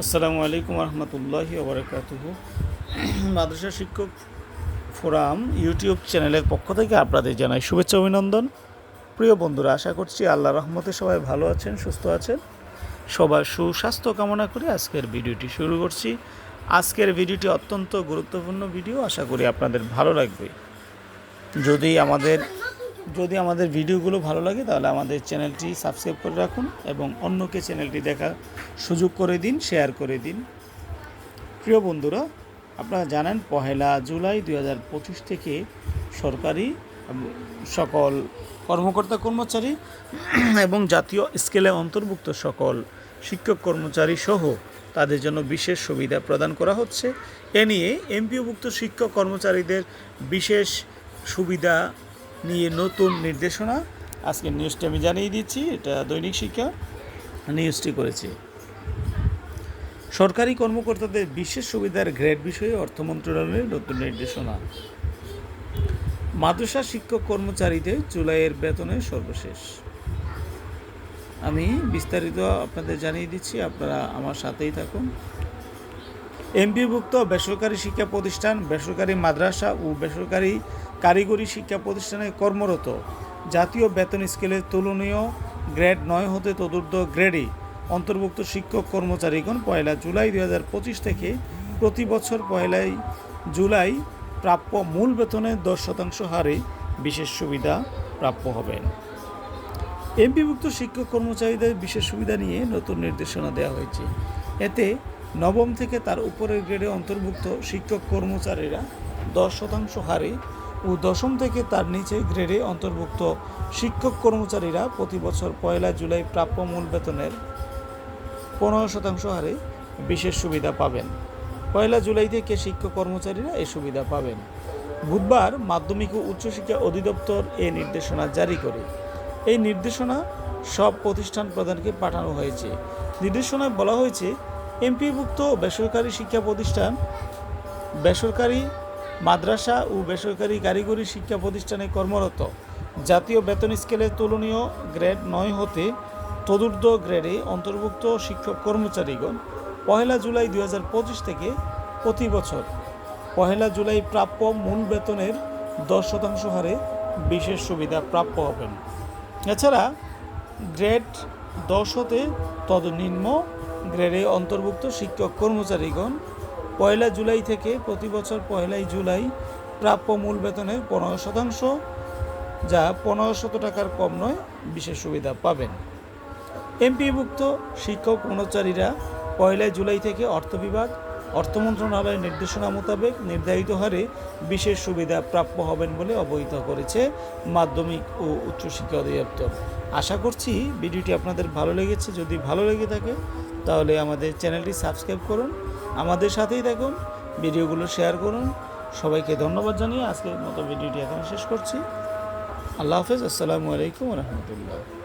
আসসালামু আলাইকুম রহমতুল্লাহি ওবরাকাতুহু। মাদ্রাসা শিক্ষক ফোরাম ইউটিউব চ্যানেলের পক্ষ থেকে আপনাদের জানাই শুভেচ্ছা অভিনন্দন। প্রিয় বন্ধুরা, আশা করছি আল্লাহ রহমতে সবাই ভালো আছেন, সুস্থ আছেন। সবার সুস্বাস্থ্য কামনা করে আজকের ভিডিওটি শুরু করছি। আজকের ভিডিওটি অত্যন্ত গুরুত্বপূর্ণ ভিডিও, আশা করি আপনাদের ভালো লাগবে। যদি আমাদের যদি আমাদের ভিডিওগুলো ভালো লাগে, তাহলে আমাদের চ্যানেলটি সাবস্ক্রাইব করে রাখুন এবং অন্যকে চ্যানেলটি দেখার সুযোগ করে দিন শেয়ার করে দিন। প্রিয় বন্ধুরা, আপনারা জানেন পহেলা জুলাই দু হাজার পঁচিশ থেকে সরকারি সকল কর্মকর্তা কর্মচারী এবং জাতীয় স্কেলে অন্তর্ভুক্ত সকল শিক্ষক কর্মচারী সহ তাদের জন্য বিশেষ সুবিধা প্রদান করা হচ্ছে। এ নিয়ে এমপিওভুক্ত শিক্ষক কর্মচারীদের বিশেষ সুবিধা নিয়ে নতুন নির্দেশনা। আজকে নিউজটি আমি জানিয়ে দিচ্ছি, এটা দৈনিক শিক্ষা নিউজটি করেছে। সরকারি কর্মকর্তাদের বিশেষ সুবিধার গ্রেড বিষয়ে অর্থ মন্ত্রণালয়ের নতুন নির্দেশনা। মাদ্রাসা শিক্ষক কর্মচারীদের জুলাইয়ের বেতনের সর্বশেষ। আমি বিস্তারিত আপনাদের জানিয়ে দিচ্ছি, আপনারা আমার সাথেই থাকুন। এমপিভুক্ত বেসরকারি শিক্ষা প্রতিষ্ঠান, বেসরকারি মাদ্রাসা ও বেসরকারি কারিগরি শিক্ষা প্রতিষ্ঠানে কর্মরত। জাতীয় বেতন স্কেলের তুলনীয় গ্রেড নয় হতে চতুর্থ গ্রেডে অন্তর্ভুক্ত শিক্ষক কর্মচারীগণ পয়লা জুলাই দু হাজার পঁচিশ থেকে প্রতি বছর পয়লাই জুলাই প্রাপ্য মূল বেতনের দশ শতাংশ হারে বিশেষ সুবিধা প্রাপ্য হবেন। এমপিভুক্ত শিক্ষক কর্মচারীদের বিশেষ সুবিধা নিয়ে নতুন নির্দেশনা দেওয়া হয়েছে। এতে নবম থেকে তার উপরের গ্রেডে অন্তর্ভুক্ত শিক্ষক কর্মচারীরা দশ শতাংশ হারে ও দশম থেকে তার নিচে গ্রেডে অন্তর্ভুক্ত শিক্ষক কর্মচারীরা প্রতি বছর পয়লা জুলাই প্রাপ্য মূল বেতনের পনেরো শতাংশ হারে বিশেষ সুবিধা পাবেন। পয়লা জুলাই থেকে শিক্ষক কর্মচারীরা এই সুবিধা পাবেন। বুধবার মাধ্যমিক ও উচ্চশিক্ষা অধিদপ্তর এই নির্দেশনা জারি করে। এই নির্দেশনা সব প্রতিষ্ঠান প্রধানকে পাঠানো হয়েছে। নির্দেশনায় বলা হয়েছে এমপিভুক্ত বেসরকারি শিক্ষা প্রতিষ্ঠান, বেসরকারি মাদ্রাসা ও বেসরকারি কারিগরি শিক্ষা প্রতিষ্ঠানে কর্মরত। জাতীয় বেতন স্কেলের তুলনীয় গ্রেড নয় হতে চতুর্থ গ্রেডে অন্তর্ভুক্ত শিক্ষক কর্মচারীগণ পহেলা জুলাই দু হাজার পঁচিশ থেকে প্রতি বছর পহেলা জুলাই প্রাপ্য মূল বেতনের দশ শতাংশ হারে বিশেষ সুবিধা প্রাপ্য হবেন। এছাড়া গ্রেড দশ হতে তদনিম্ন গ্রেডে অন্তর্ভুক্ত শিক্ষক কর্মচারীগণ পয়লা জুলাই থেকে প্রতি বছর পয়লাই জুলাই প্রাপ্য মূল বেতনের পনেরো শতাংশ, যা পনেরো শত টাকার কম নয়, বিশেষ সুবিধা পাবেন। এমপিভুক্ত শিক্ষক কর্মচারীরা পয়লা জুলাই থেকে অর্থ বিভাগ অর্থ মন্ত্রণালয়ের নির্দেশনা মোতাবেক নির্ধারিত হারে বিশেষ সুবিধা প্রাপ্য হবেন বলে অবহিত করেছে মাধ্যমিক ও উচ্চশিক্ষা অধিদপ্তর। আশা করছি ভিডিওটি আপনাদের ভালো লেগেছে। যদি ভালো লেগে থাকে, তাহলে আমাদের চ্যানেলটি সাবস্ক্রাইব করুন, আমাদের সাথেই থাকুন, ভিডিওগুলো শেয়ার করুন। সবাইকে ধন্যবাদ জানিয়ে আজকের মতো ভিডিওটি এখন শেষ করছি। আল্লাহ হাফেজ, আসসালামু আলাইকুম রহমতুল্লাহ।